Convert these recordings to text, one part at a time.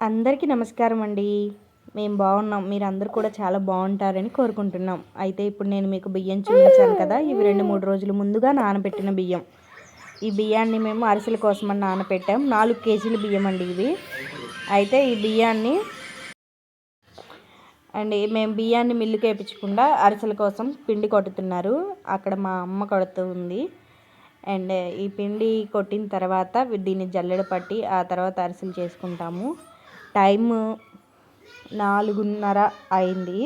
అందరికీ నమస్కారం అండి. మేము బాగున్నాం. మీరు అందరు కూడా చాలా బాగుంటారని కోరుకుంటున్నాం. అయితే ఇప్పుడు నేను మీకు బియ్యం చూపించాను కదా ఇవి రెండు మూడు రోజులు ముందుగా నానబెట్టిన బియ్యం. ఈ బియ్యాన్ని మేము అరిసెల కోసమని నానబెట్టాం. నాలుగు కేజీల బియ్యం అండి ఇవి. అయితే ఈ బియ్యాన్ని అండ్ మేము బియ్యాన్ని మిల్లుకి వేయించకుండా అరిసెల కోసం పిండి కొట్టుతున్నారు. అక్కడ మా అమ్మ కొడుతూ ఉంది. అండ్ ఈ పిండి కొట్టిన తర్వాత దీన్ని జల్లెడ పట్టి ఆ తర్వాత అరిసెలు చేసుకుంటాము. టైమ్ నాలుగున్నర అయింది.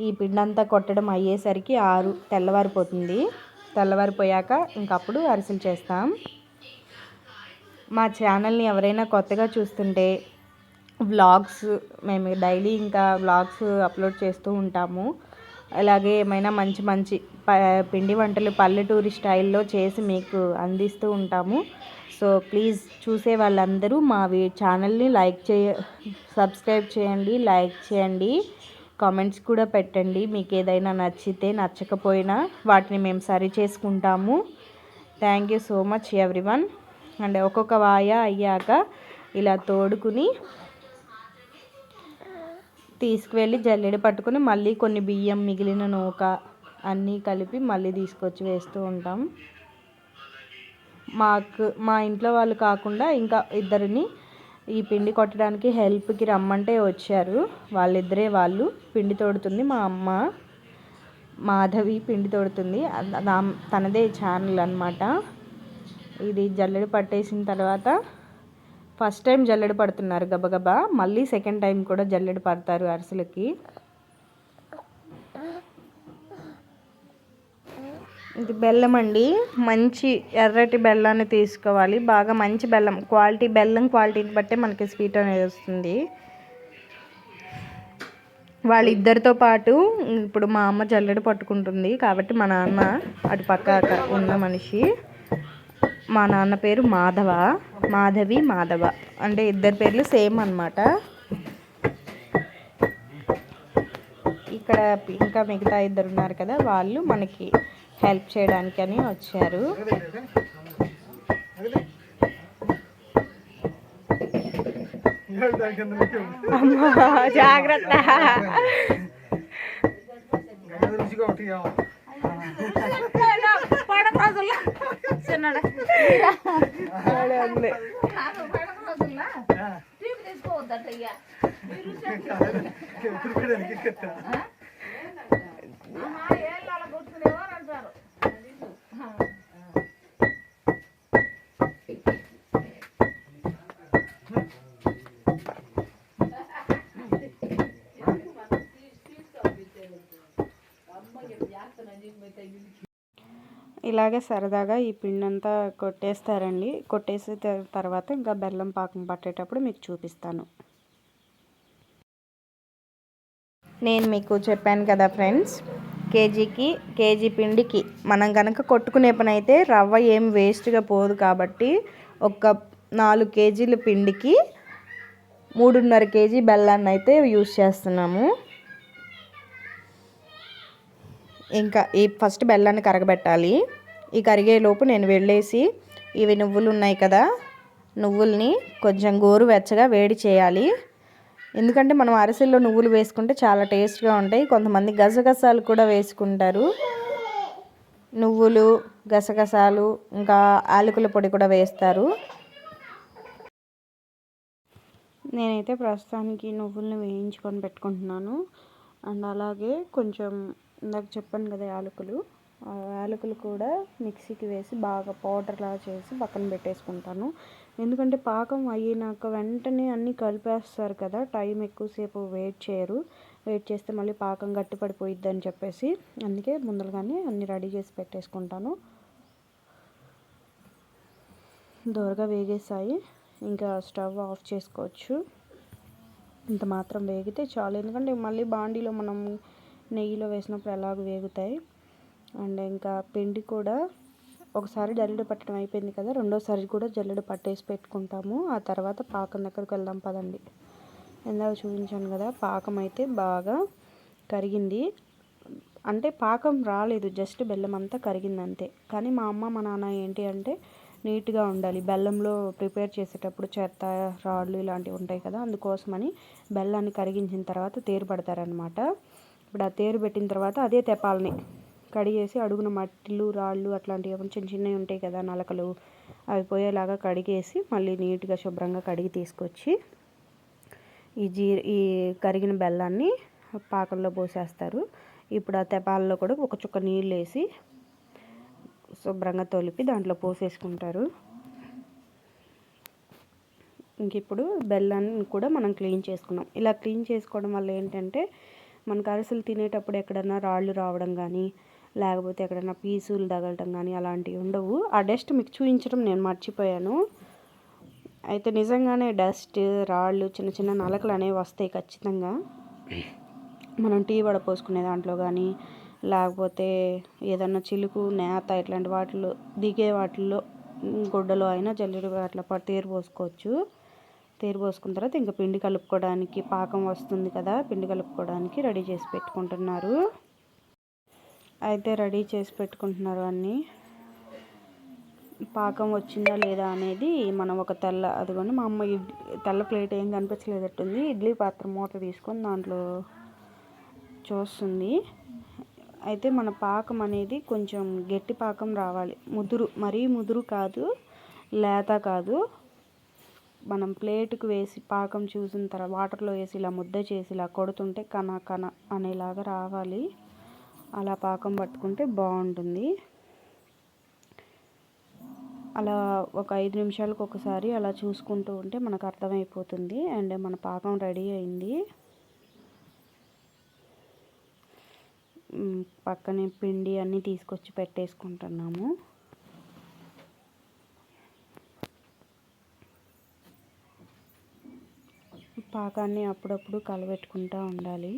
ఈ పిండి అంతా కొట్టడం అయ్యేసరికి ఆరు తెల్లవారిపోతుంది. తెల్లవారిపోయాక ఇంకప్పుడు అరిసెలు చేస్తాం. మా ఛానల్ని ఎవరైనా కొత్తగా చూస్తుంటే వ్లాగ్స్ మేము డైలీ ఇంకా వ్లాగ్స్ అప్లోడ్ చేస్తూ ఉంటాము. అలాగే ఏమైనా మంచి మంచి పిండి వంటలు పల్లెటూరి స్టైల్లో చేసి మీకు అందిస్తూ ఉంటాము. సో ప్లీజ్ చూసే వాళ్ళందరూ మా ఛానల్ని లైక్ చేయ సబ్స్క్రైబ్ చేయండి లైక్ చేయండి కామెంట్స్ కూడా పెట్టండి. మీకు ఏదైనా నచ్చితే నచ్చకపోయినా వాటిని మేము సరి చేసుకుంటాము. Thank you so much everyone. And ఒక్కొక్క వాయ అయ్యాక ఇలా తోడుకుని తీసుకువెళ్ళి జల్లెడ పట్టుకొని మళ్ళీ కొన్ని బియ్యం మిగిలిన నూక అన్నీ కలిపి మళ్ళీ తీసుకొచ్చి వేస్తూ ఉంటాం. మాకు మా ఇంట్లో వాళ్ళు కాకుండా ఇంకా ఇద్దరిని ఈ పిండి కొట్టడానికి హెల్ప్కి రమ్మంటే వచ్చారు. వాళ్ళిద్దరే వాళ్ళు పిండి తోడుతుంది. మా అమ్మ మాధవి పిండి తోడుతుంది. తనదే ఛానల్ అనమాట ఇది జల్లెడ పట్టేసిన తర్వాత ఫస్ట్ టైం జల్లెడ పడుతున్నారు గబగబా. మళ్ళీ సెకండ్ టైం కూడా జల్లెడ పడతారు అరసలకి. ఇది బెల్లం అండి. మంచి ఎర్రటి బెల్లాన్ని తీసుకోవాలి. బాగా మంచి బెల్లం క్వాలిటీ బెల్లం క్వాలిటీని బట్టే మనకి స్వీట్ అనేది వస్తుంది. వాళ్ళిద్దరితో పాటు ఇప్పుడు మా అమ్మ జల్లెడ పట్టుకుంటుంది. కాబట్టి మా నాన్న అటు పక్క ఉన్న మనిషి. మా నాన్న పేరు మాధవ. మాధవి మాధవ. అంటే ఇద్దరు పేర్లు సేమ్ అనమాట ఇక్కడ ఇంకా మిగతా ఇద్దరు ఉన్నారు కదా వాళ్ళు మనకి హెల్ప్ చేయడానికి అని వచ్చారు. జాగ్రత్త. తీసుకోవద్దయ్యా ఇలాగే సరదాగా ఈ పిండి అంతా కొట్టేస్తారండి కొట్టేసి తర్వాత ఇంకా బెల్లం పాకం పట్టేటప్పుడు మీకు చూపిస్తాను. నేను మీకు చెప్పాను కదా ఫ్రెండ్స్ కేజీకి కేజీ పిండికి మనం కనుక కొట్టుకునే పని అయితే రవ్వ ఏం వేస్ట్గా పోదు కాబట్టి ఒక నాలుగు కేజీల పిండికి మూడున్నర కేజీ బెల్లాన్ని అయితే యూజ్ చేస్తున్నాము. ఇంకా ఈ ఫస్ట్ బెల్లాన్ని కరగబెట్టాలి. ఈ కరిగేలోపు నేను వెళ్ళేసి ఇవి నువ్వులు ఉన్నాయి కదా నువ్వుల్ని కొంచెం గోరు వెచ్చగా వేడి చేయాలి. ఎందుకంటే మనం అరిసెల్లో నువ్వులు వేసుకుంటే చాలా టేస్ట్గా ఉంటాయి. కొంతమంది గసగసాలు కూడా వేసుకుంటారు. నువ్వులు గసగసాలు ఇంకా ఆలుకల పొడి కూడా వేస్తారు. నేనైతే ప్రస్తుతానికి నువ్వుల్ని వేయించుకొని పెట్టుకుంటున్నాను. అండ్ అలాగే కొంచెం ఇందాక చెప్పాను కదా యాలకులు యాలకులు కూడా మిక్సీకి వేసి బాగా పౌడర్లా చేసి పక్కన పెట్టేసుకుంటాను. ఎందుకంటే పాకం అయినాక వెంటనే అన్నీ కలిపేస్తారు కదా టైం ఎక్కువసేపు వెయిట్ చేయరు. వెయిట్ చేస్తే మళ్ళీ పాకం గట్టిపడిపోయిద్ది అని చెప్పేసి అందుకే ముందరగానే అన్నీ రెడీ చేసి పెట్టేసుకుంటాను. దోరగా వేగేసాయి ఇంకా స్టవ్ ఆఫ్ చేసుకోవచ్చు. ఇంత మాత్రం వేగితే చాలు. ఎందుకంటే మళ్ళీ బాండీలో మనం నెయ్యిలో వేసినప్పుడు ఎలాగ వేగుతాయి? అండ్ ఇంకా పిండి కూడా ఒకసారి జల్లెడ పట్టడం అయిపోయింది కదా రెండోసారి కూడా జల్లెడ పట్టేసి పెట్టుకుంటాము. ఆ తర్వాత పాకం దగ్గరికి వెళ్దాం పదండి. ఇందాక చూపించాను కదా పాకం అయితే బాగా కరిగింది. అంటే పాకం రాలేదు జస్ట్ బెల్లం అంతా కరిగింది అంతే. కానీ మా అమ్మ మా నాన్న ఏంటి అంటే నీట్గా ఉండాలి. బెల్లంలో ప్రిపేర్ చేసేటప్పుడు చెత్త రాళ్ళు ఇలాంటివి ఉంటాయి కదా అందుకోసమని బెల్లాన్ని కరిగించిన తర్వాత తేరు పడతారనమాట ఇప్పుడు ఆ తేరు పెట్టిన తర్వాత అదే తెపాలని కడిగేసి అడుగున మట్టిలు రాళ్ళు అట్లాంటివి ఏమైనా చిన్న చిన్నవి ఉంటాయి కదా నలకలు అవి పోయేలాగా కడిగేసి మళ్ళీ నీట్గా శుభ్రంగా కడిగి తీసుకొచ్చి ఈ జీ ఈ కరిగిన బెల్లాన్ని పాకంలో పోసేస్తారు. ఇప్పుడు ఆ తెపాలలో కూడా ఒక చుక్క నీళ్ళు వేసి శుభ్రంగా తొలిపి దాంట్లో పోసేసుకుంటారు. ఇంక ఇప్పుడు బెల్లాన్ని కూడా మనం క్లీన్ చేసుకున్నాం. ఇలా క్లీన్ చేసుకోవడం వల్ల ఏంటంటే మనకు అరిసెలు తినేటప్పుడు ఎక్కడన్నా రాళ్ళు రావడం కానీ లేకపోతే ఎక్కడైనా పీసులు తగలటం కానీ అలాంటివి ఉండవు. ఆ డస్ట్ మీకు చూపించడం నేను మర్చిపోయాను. అయితే నిజంగానే డస్ట్ రాళ్ళు చిన్న చిన్న నలకలు అనేవి వస్తాయి ఖచ్చితంగా. మనం టీ వడపోసుకునే దాంట్లో కానీ లేకపోతే ఏదన్నా చిలుకు నేత ఇట్లాంటి వాటిలో దిగే వాటిల్లో గుడ్డలో అయినా జల్లెడు అట్లా తేరు పోసుకోవచ్చు. తేరు పోసుకున్న తర్వాత ఇంకా పిండి కలుపుకోవడానికి పాకం వస్తుంది కదా పిండి కలుపుకోవడానికి రెడీ చేసి పెట్టుకుంటున్నారు. అయితే రెడీ చేసి పెట్టుకుంటున్నారు అన్నీ. పాకం వచ్చిందా లేదా అనేది మనం ఒక తెల్ల అదిగోండి మా అమ్మ తెల్ల ప్లేట్ ఏం కనిపించలేదట్టుంది. ఇడ్లీ పాత్ర మూత తీసుకొని దాంట్లో చూస్తుంది. అయితే మన పాకం అనేది కొంచెం గట్టి పాకం రావాలి. ముదురు మరీ ముదురు కాదు లేత కాదు. మనం ప్లేట్కు వేసి పాకం చూసిన తర్వాత వాటర్లో వేసి ఇలా ముద్ద చేసి ఇలా కొడుతుంటే కన కన అనేలాగా రావాలి. అలా పాకం పట్టుకుంటే బాగుంటుంది. అలా ఒక ఐదు నిమిషాలకు ఒకసారి అలా చూసుకుంటూ ఉంటే మనకు అర్థమైపోతుంది. అండ్ మన పాకం రెడీ అయింది. పక్కనే పిండి అన్నీ తీసుకొచ్చి పెట్టేసుకుంటున్నాము. పాకాన్ని అప్పుడప్పుడు కలబెట్టుకుంటూ ఉండాలి.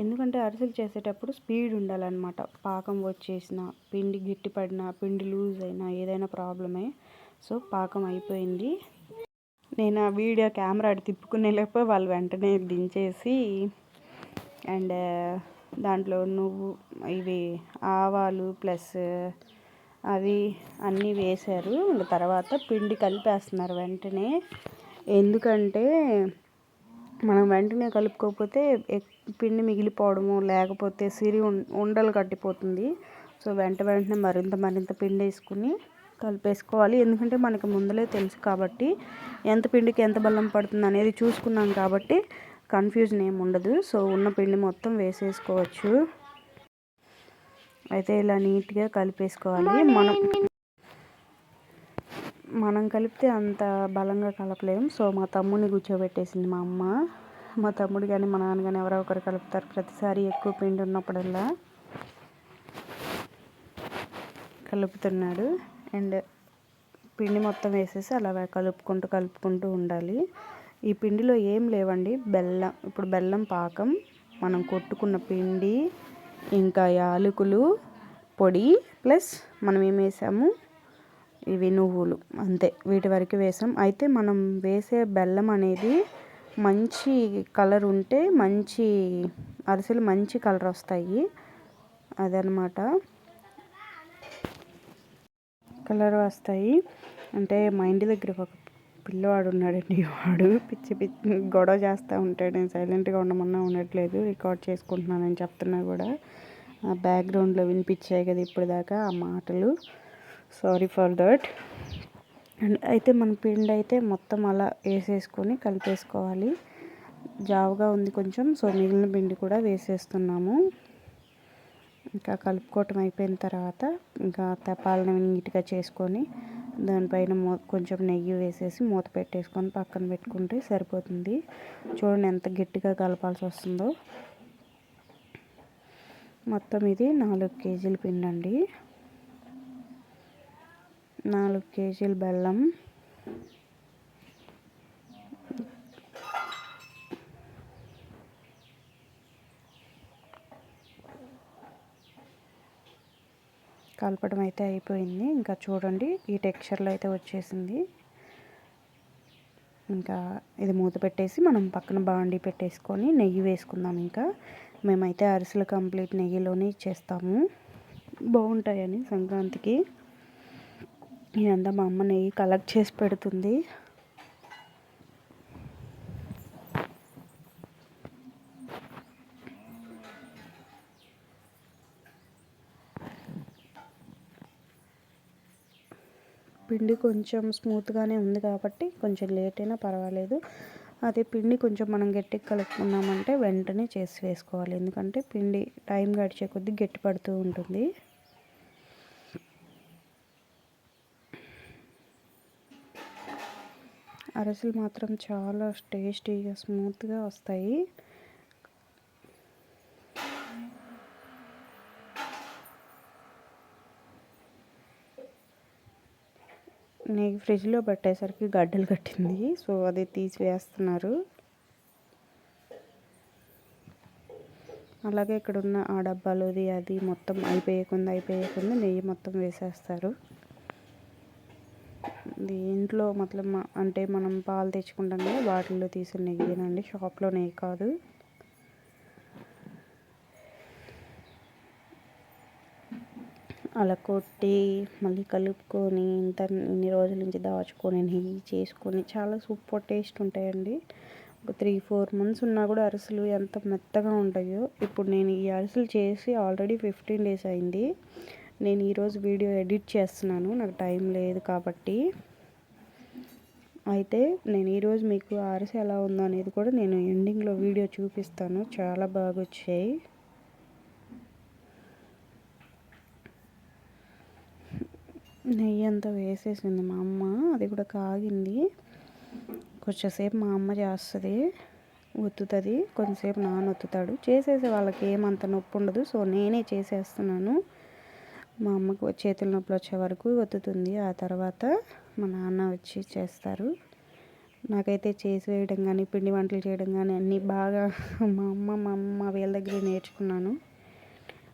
ఎందుకంటే అరిసెలు చేసేటప్పుడు స్పీడ్ ఉండాలన్నమాట. పాకం వచ్చేసిన పిండి గట్టిపడిన పిండి లూజ్ అయినా ఏదైనా ప్రాబ్లమే. సో పాకం అయిపోయింది. నేను ఆ వీడియో కెమెరా అటు తిప్పుకునే లేకపోతే వాళ్ళు వెంటనే దించేసి అండ్ దాంట్లో నువ్వు ఇవి ఆవాలు ప్లస్ అవి అన్నీ వేశారు. అండ్ తర్వాత పిండి కలిపేస్తున్నారు వెంటనే. ఎందుకంటే మనం వెంటనే కలుపుకోకపోతే పిండి మిగిలిపోవడము లేకపోతే సిరి ఉండలు కట్టిపోతుంది. సో వెంట వెంటనే మరింత మరింత పిండి వేసుకుని కలిపేసుకోవాలి. ఎందుకంటే మనకి ముందలే తెలుసు కాబట్టి ఎంత పిండికి ఎంత బలం పడుతుంది అనేది చూసుకున్నాం కాబట్టి కన్ఫ్యూజన్ ఏమి ఉండదు. సో ఉన్న పిండి మొత్తం వేసేసుకోవచ్చు. అయితే ఇలా నీట్గా కలిపేసుకోవాలి. మనం మనం కలిపితే అంత బలంగా కలపలేం. సో మా తమ్ముడిని కూర్చోబెట్టేసింది మా అమ్మ. మా తమ్ముడు కానీ మా నాన్న కానీ ఎవరో ఒకరు కలుపుతారు ప్రతిసారి ఎక్కువ పిండి ఉన్నప్పుడల్లా. కలుపుతున్నాడు. అండ్ పిండి మొత్తం వేసేసి అలా కలుపుకుంటూ కలుపుకుంటూ ఉండాలి. ఈ పిండిలో ఏం లేవండి. బెల్లం ఇప్పుడు బెల్లం పాకం. మనం కొట్టుకున్న పిండి ఇంకా యాలకులు పొడి ప్లస్ మనం ఏం వేసాము? ఇవి నువ్వులు అంతే. వీటి వరకు వేసాం. అయితే మనం వేసే బెల్లం అనేది మంచి కలర్ ఉంటే మంచి అరిసెలు మంచి కలర్ వస్తాయి. అదనమాట కలర్ వస్తాయి. అంటే మా ఇంటి దగ్గర ఒక పిల్లవాడు ఉన్నాడండి. వాడు పిచ్చి పిచ్చి గొడవ చేస్తూ ఉంటాడు. నేను సైలెంట్గా ఉండమన్నా ఉండట్లేదు. రికార్డ్ చేసుకుంటున్నానని చెప్తున్నా కూడా. ఆ బ్యాక్గ్రౌండ్లో వినిపించాయి కదా ఇప్పుడు దాకా ఆ మాటలు. Sorry for that. అండ్ అయితే మన పిండి అయితే మొత్తం అలా వేసేసుకొని కలిపేసుకోవాలి. జావుగా ఉంది కొంచెం సో మిగిలిన పిండి కూడా వేసేస్తున్నాము. ఇంకా కలుపుకోవటం అయిపోయిన తర్వాత ఇంకా తపాలను నీట్గా చేసుకొని దానిపైన మూ కొంచెం నెయ్యి వేసేసి మూత పెట్టేసుకొని పక్కన పెట్టుకుంటే సరిపోతుంది. చూడండి ఎంత గట్టిగా కలపాల్సి వస్తుందో. మొత్తం ఇది నాలుగు కేజీల పిండి అండి నాలుగు కేజీలు బెల్లం. కలపడం అయితే అయిపోయింది. ఇంకా చూడండి ఈ టెక్స్చర్లో అయితే వచ్చేసింది. ఇంకా ఇది మూత పెట్టేసి మనం పక్కన బాండి పెట్టేసుకొని నెయ్యి వేసుకుందాం ఇంకా. మేమైతే అరిసెలు కంప్లీట్ నెయ్యిలోనే చేస్తాము. బాగుంటాయని సంక్రాంతికి. ఇదంతా మా అమ్మ నెయ్యి కలెక్ట్ చేసి పెడుతుంది. పిండి కొంచెం స్మూత్గానే ఉంది కాబట్టి కొంచెం లేట్ అయినా పర్వాలేదు. అదే పిండి కొంచెం మనం గట్టిగా కలుపుకున్నామంటే వెంటనే చేసి వేసుకోవాలి. ఎందుకంటే పిండి టైం గడిచే కొద్దీ గట్టి పడుతూ ఉంటుంది. అరిసెలు మాత్రం చాలా టేస్టీగా స్మూత్గా వస్తాయి. నెయ్యి ఫ్రిడ్జ్లో పెట్టేసరికి గడ్డలు కట్టింది సో అది తీసివేస్తున్నారు. అలాగే ఇక్కడ ఉన్న ఆ డబ్బాలోది అది మొత్తం అయిపోయకుండా అయిపోయకుండా నెయ్యి మొత్తం వేసేస్తారు. దీంట్లో మొత్తం అంటే మనం పాలు తెచ్చుకుంటాం కదా బాటిల్లో తీసిన నెయ్యేనండి షాప్లో నెయ్యి కాదు. అలా కొట్టి మళ్ళీ కలుపుకొని ఇంత ఇన్ని రోజుల నుంచి దాచుకొని నెయ్యి చేసుకొని చాలా సూపర్ టేస్ట్ ఉంటాయండి. ఒక త్రీ ఫోర్ మంత్స్ ఉన్నా కూడా అరిసెలు ఎంత మెత్తగా ఉంటాయో ఇప్పుడు నేను ఈ అరిసెలు చేసి ఆల్రెడీ ఫిఫ్టీన్ డేస్ అయింది. నేను ఈరోజు వీడియో ఎడిట్ చేస్తున్నాను. నాకు టైం లేదు కాబట్టి. అయితే నేను ఈరోజు మీకు అరిసె ఎలా ఉందో అనేది కూడా నేను ఎండింగ్లో వీడియో చూపిస్తాను. చాలా బాగా వచ్చాయి. నెయ్యి అంతా వేసేసింది మా అమ్మ. అది కూడా కాగింది. కొంచెంసేపు మా అమ్మ చేస్తుంది ఒత్తుతుంది. కొంచెంసేపు నాన్న ఒత్తుతాడు. చేసేసే వాళ్ళకి ఏమంత నొప్పి ఉండదు. సో నేనే చేసేస్తున్నాను. మా అమ్మకు చేతుల నొప్పులు వచ్చే వరకు ఒత్తుతుంది. ఆ తర్వాత మా నాన్న వచ్చి చేస్తారు. నాకైతే చేసి వేయడం కానీ పిండి వంటలు చేయడం కానీ అన్నీ బాగా మా అమ్మ మా అమ్మ వీళ్ళ దగ్గర నేర్చుకున్నాను.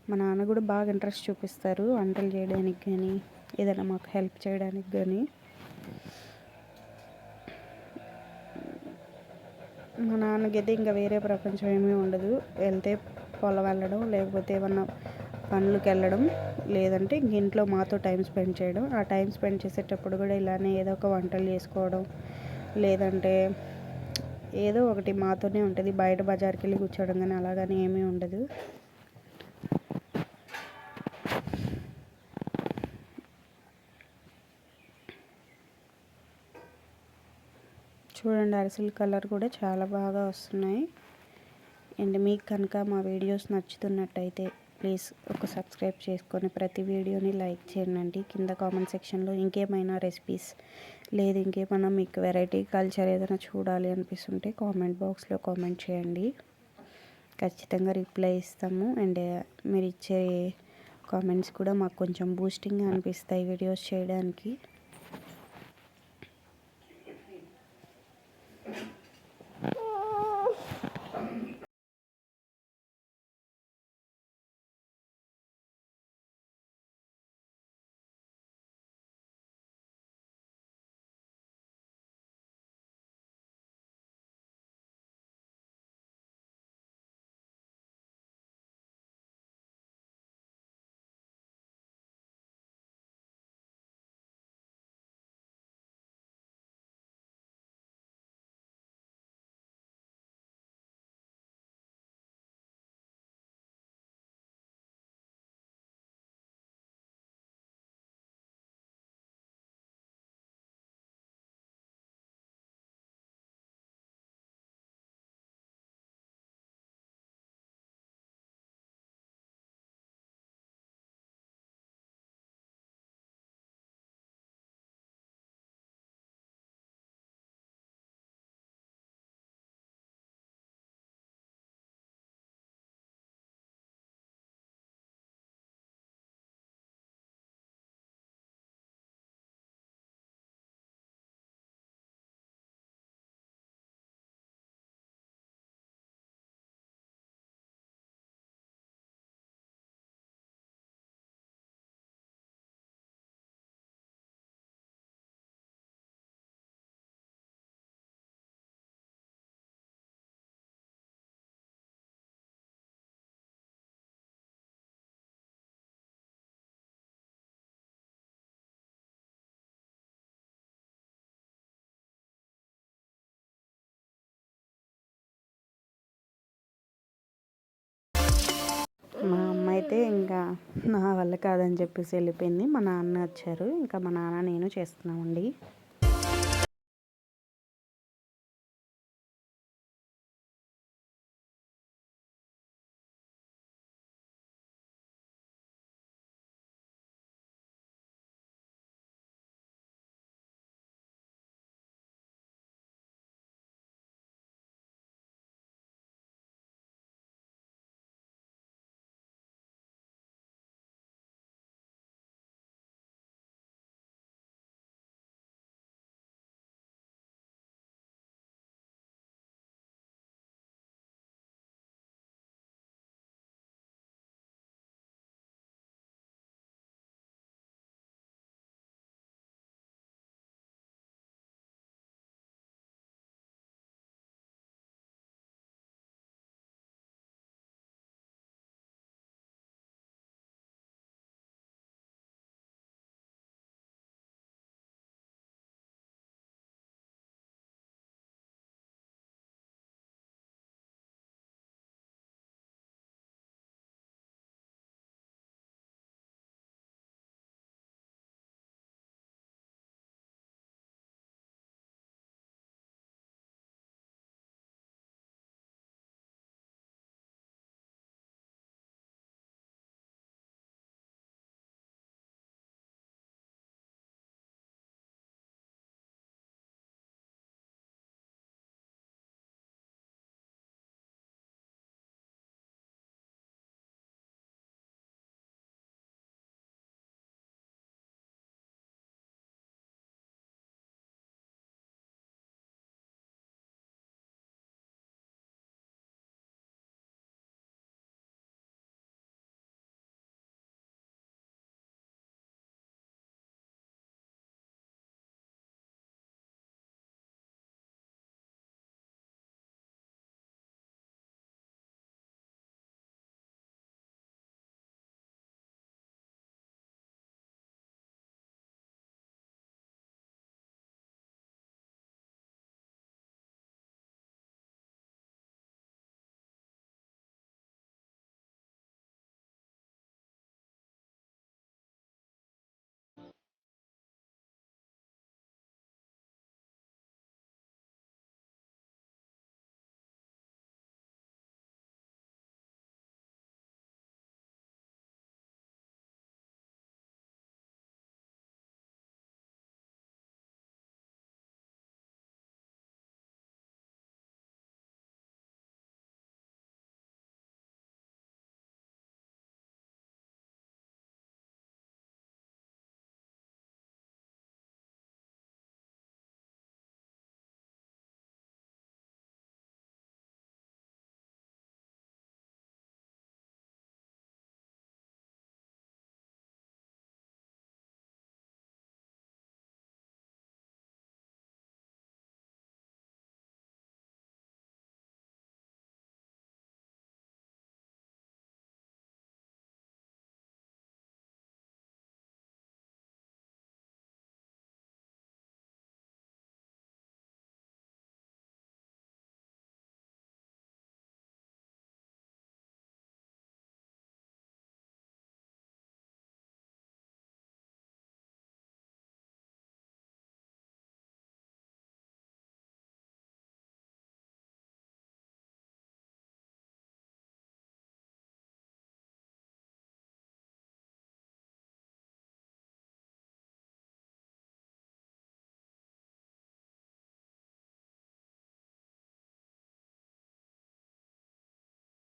మా నాన్న కూడా బాగా ఇంట్రెస్ట్ చూపిస్తారు వంటలు చేయడానికి కానీ ఏదైనా మాకు హెల్ప్ చేయడానికి కానీ మా నాన్నకైతే ఇంకా వేరే ప్రపంచం ఏమీ ఉండదు. వెళ్తే పొలం వెళ్ళడం లేకపోతే ఏమన్నా పనులకు వెళ్ళడం లేదంటే ఇంక ఇంట్లో మాతో టైం స్పెండ్ చేయడం. ఆ టైం స్పెండ్ చేసేటప్పుడు కూడా ఇలానే ఏదో ఒక వంటలు చేసుకోవడం లేదంటే ఏదో ఒకటి మాతోనే ఉంటుంది. బయట బజార్కి వెళ్ళి కూర్చోవడం కానీ అలాగని ఏమీ ఉండదు. చూడండి అరిసెల కలర్ కూడా చాలా బాగా వస్తున్నాయి. అండ్ మీకు కనుక మా వీడియోస్ నచ్చుతున్నట్టయితే ప్లీజ్ ఒక సబ్స్క్రైబ్ చేసుకొని ప్రతి వీడియోని లైక్ చేయండి. కింద కామెంట్ సెక్షన్లో ఇంకేమైనా రెసిపీస్ లేదు ఇంకేమైనా మీకు వెరైటీ కల్చర్ ఏదైనా చూడాలి అనిపిస్తుంటే కామెంట్ బాక్స్లో కామెంట్ చేయండి. ఖచ్చితంగా రిప్లై ఇస్తాము. అండ్ మీరు ఇచ్చే కామెంట్స్ కూడా మాకు కొంచెం బూస్టింగ్గా అనిపిస్తాయి వీడియోస్ చేయడానికి. అయితే ఇంకా నా వల్ల కాదని చెప్పేసి వెళ్ళిపోయింది. మా నాన్న వచ్చారు. ఇంకా మా నాన్న నేను చేస్తున్నామండి.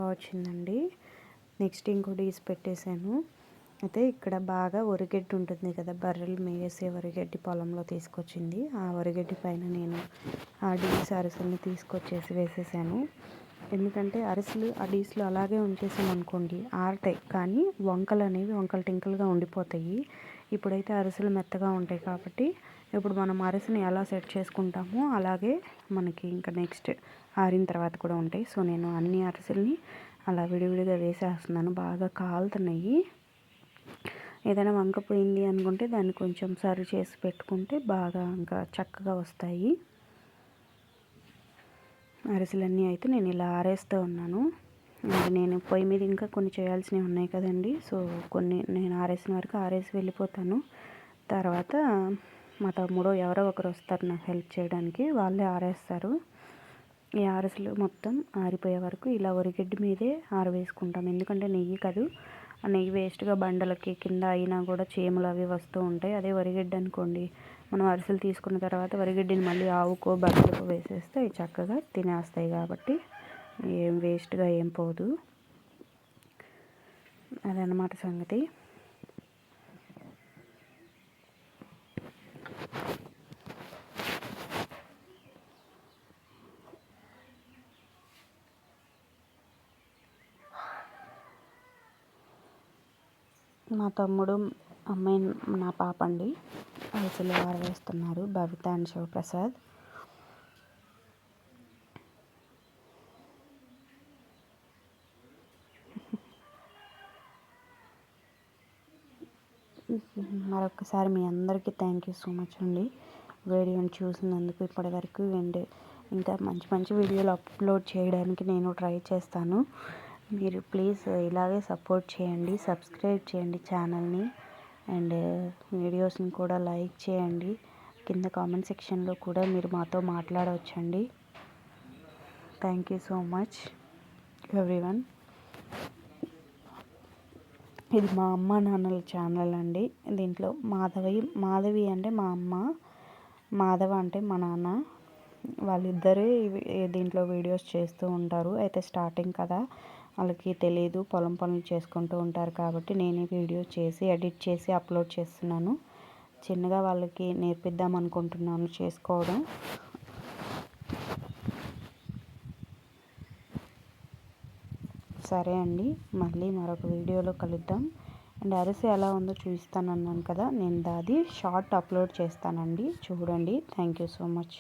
వచ్చిందండి. నెక్స్ట్ ఇంకోటి డీస్ పెట్టేశాను. అయితే ఇక్కడ బాగా వరిగడ్డి ఉంటుంది కదా బర్రెలు మేసే వరిగడ్డి పొలంలో తీసుకొచ్చింది. ఆ వరిగడ్డి పైన నేను ఆ డీస్ అరిసెల్ని తీసుకొచ్చేసి వేసేసాను. ఎందుకంటే అరిసెలు ఆ డీస్లో అలాగే ఉంచేసాం అనుకోండి ఆరుతాయి. కానీ వంకలు అనేవి వంకలు టింకలుగా ఉండిపోతాయి. ఇప్పుడైతే అరిసెలు మెత్తగా ఉంటాయి కాబట్టి ఇప్పుడు మనం అరిసెని ఎలా సెట్ చేసుకుంటామో అలాగే మనకి ఇంకా నెక్స్ట్ ఆరిన తర్వాత కూడా ఉంటాయి. సో నేను అన్ని అరిసెల్ని అలా విడివిడిగా వేసేస్తున్నాను. బాగా కాలుతున్నాయి. ఏదైనా వంకపోయింది అనుకుంటే దాన్ని కొంచెం సర్వ్ చేసి పెట్టుకుంటే బాగా ఇంకా చక్కగా వస్తాయి. అరిసెలన్నీ అయితే నేను ఇలా ఆరేస్తూ ఉన్నాను. నేను పొయ్యి మీద ఇంకా కొన్ని చేయాల్సినవి ఉన్నాయి కదండి. సో కొన్ని నేను ఆరేసిన వరకు ఆరేసి వెళ్ళిపోతాను. తర్వాత మా తమ్ముడు ఎవరో ఒకరు వస్తారు నాకు హెల్ప్ చేయడానికి. వాళ్ళే ఆరేస్తారు. ఈ ఆరసలు మొత్తం ఆరిపోయే వరకు ఇలా ఒరిగడ్డి మీదే ఆరవేసుకుంటాం. ఎందుకంటే నెయ్యి కాదు. ఆ నెయ్యి వేస్ట్గా బండలకి కింద అయినా కూడా చీమలు అవి వస్తూ ఉంటాయి. అదే వరిగడ్డి అనుకోండి. మనం అరిసెలు తీసుకున్న తర్వాత వరిగడ్డిని మళ్ళీ ఆవుకో బట్టలకో వేసేస్తే అవి చక్కగా తినేస్తాయి కాబట్టి ఏం వేస్ట్గా ఏం పోదు. అదనమాట సంగతి. మా తమ్ముడు అమ్మాయి నా పాప అండి అరిసెలు వేస్తున్నారు భవిత అండ్ శివప్రసాద్. మరొకసారి మీ అందరికీ థ్యాంక్ యూ సో మచ్ అండి. వీడియోని చూసినందుకు ఇప్పటివరకు అండ్ ఇంకా మంచి మంచి వీడియోలు అప్లోడ్ చేయడానికి నేను ట్రై చేస్తాను. మీరు ప్లీజ్ ఇలాగే సపోర్ట్ చేయండి సబ్స్క్రైబ్ చేయండి ఛానల్ని అండ్ వీడియోస్ని కూడా లైక్ చేయండి. కింద కామెంట్ సెక్షన్లో కూడా మీరు మాతో మాట్లాడవచ్చండి. Thank you so much everyone ఇది మా అమ్మ నాన్నల ఛానల్ అండి. దీంట్లో మాధవి మాధవి అంటే మా అమ్మ మాధవ అంటే మా నాన్న. వాళ్ళిద్దరే దీంట్లో వీడియోస్ చేస్తూ ఉంటారు. అయితే స్టార్టింగ్ కదా. వాళ్ళకి తెలియదు పొలం పనులు చేసుకుంటూ ఉంటారు కాబట్టి నేనే వీడియో చేసి ఎడిట్ చేసి అప్లోడ్ చేస్తున్నాను. చిన్నగా వాళ్ళకి నేర్పిద్దాం అనుకుంటున్నాను చేసుకోవడం. సరే అండి మళ్ళీ మరొక వీడియోలో కలుద్దాం. అండ్ అరిసి ఎలా ఉందో చూపిస్తాను అన్నాను కదా నేను దాది షార్ట్ అప్లోడ్ చేస్తానండి. చూడండి థ్యాంక్ యూ సో మచ్.